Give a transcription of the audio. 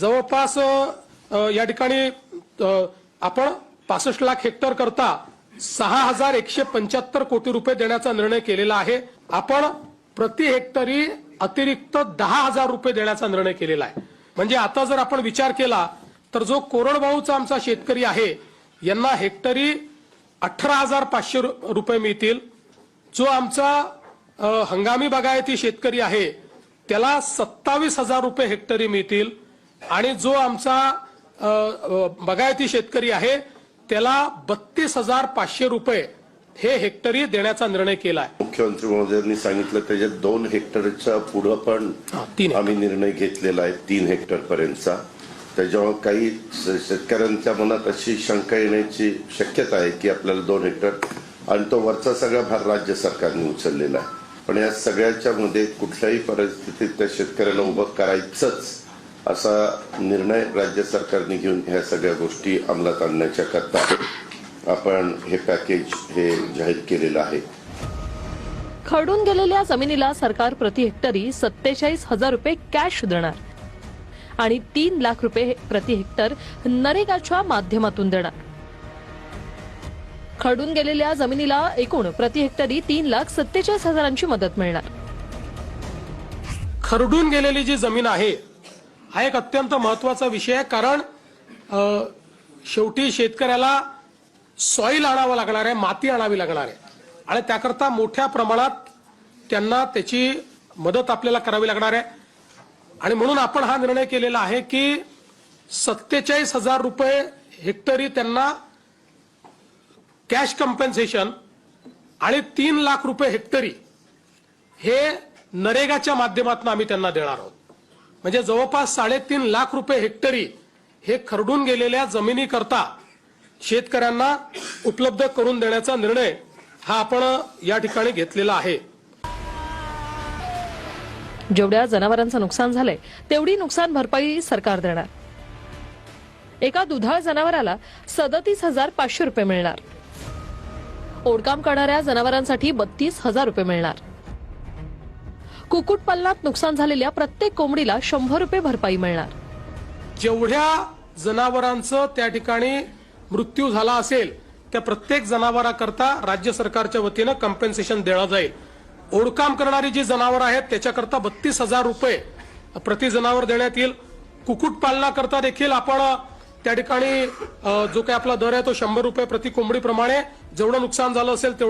जवळपास या ठिकाणी आपण पासष्ट लाख हेक्टर करता सहा हजार एकशे पंच्याहत्तर कोटी रुपये देण्याचा निर्णय केलेला आहे. आपण प्रति हेक्टरी अतिरिक्त दहा हजार रुपये देण्याचा निर्णय केलेला आहे. म्हणजे आता जर आपण विचार केला तर जो कोरडवाहूचा आमचा शेतकरी आहे यांना हेक्टरी अठरा हजार पाचशे रु- रुपये मिळतील. जो आमचा हंगामी बागायती शेतकरी आहे त्याला सत्तावीस हजार रुपये हेक्टरी मिळतील. आणि जो आमचा बागायती शेतकरी आहे त्याला बत्तीस हजार पाचशे रुपये हे हेक्टरी देण्याचा निर्णय केला आहे मुख्यमंत्री महोदयांनी सांगितलं त्याच्यात दोन हेक्टरच्या पुढं पण तीन आम्ही निर्णय घेतलेला आहे तीन हेक्टर पर्यंतचा. त्याच्यामुळे काही शेतकऱ्यांच्या मनात अशी शंका येण्याची शक्यता आहे की आपल्याला दोन हेक्टर आणि तो वरचा सगळा भार राज्य सरकारने उचललेला आहे. पण या सगळ्याच्या मध्ये कुठल्याही परिस्थितीत त्या शेतकऱ्याला उभं करायचंच असा निर्णय राज्य सरकारने घेऊन ह्या सगळ्या गोष्टी अंमलात आणण्याच्या करता आपण हे पॅकेज हे जाहीर केलेलं आहे. खरडून गेलेल्या जमिनीला सरकार प्रति हेक्टरी सत्तेचाळीस हजार रुपये कॅश देणार आणि तीन लाख रुपये प्रति हेक्टर नरेगाच्या माध्यमातून देणार. खरडून गेलेल्या जमिनीला एकूण प्रति हेक्टरी तीन लाख सत्तेचाळीस हजारांची मदत मिळणार. खरडून गेलेली जी जमीन आहे हा एक अत्यंत महत्त्वाचा विषय आहे कारण शेवटी शेतकऱ्याला सॉईल आणावं लागणार आहे माती आणावी लागणार आहे. आणि त्याकरता मोठ्या प्रमाणात त्यांना त्याची मदत आपल्याला करावी लागणार आहे. आणि म्हणून आपण हा निर्णय केलेला आहे की सत्तेचाळीस हजार रुपये हेक्टरी त्यांना कॅश कम्पेन्सेशन आणि तीन लाख रुपये हेक्टरी हे नरेगाच्या माध्यमातून आम्ही त्यांना देणार आहोत. म्हणजे जवळपास साडेतीन लाख रुपये हेक्टरी हे खरडून गेलेल्या जमिनीकरता शेतकऱ्यांना उपलब्ध करून देण्याचा निर्णय हा आपण या ठिकाणी घेतलेला आहे. जेवढ्या जनावरांचं नुकसान झालंय तेवढी नुकसान भरपाई सरकार देणार. एका दुधाळ जनावराला सदतीस हजार पाचशे रुपये मिळणार. ओढकाम करणाऱ्या जनावरांसाठी बत्तीस हजार रुपये मिळणार. कुक्कुटपालनात नुकसान झालेल्या प्रत्येक कोंबडीला शंभर रुपये भरपाई मिळणार. जेवढ्या जनावरांचं त्या ठिकाणी मृत्यू झाला असेल त्या प्रत्येक जनावराकरता राज्य सरकारच्या वतीनं कम्पेन्सेशन देणं जाईल. ओढकाम करणारी जी जनावर आहेत त्याच्याकरता बत्तीस हजार रुपये प्रति जनावर देण्यात येईल. कुक्कुटपालनाकरता देखील आपण त्या ठिकाणी जो काही आपला दर आहे तो शंभर रुपये प्रति कोंबडीप्रमाणे. जेवढं नुकसान झालं असेल तेवढं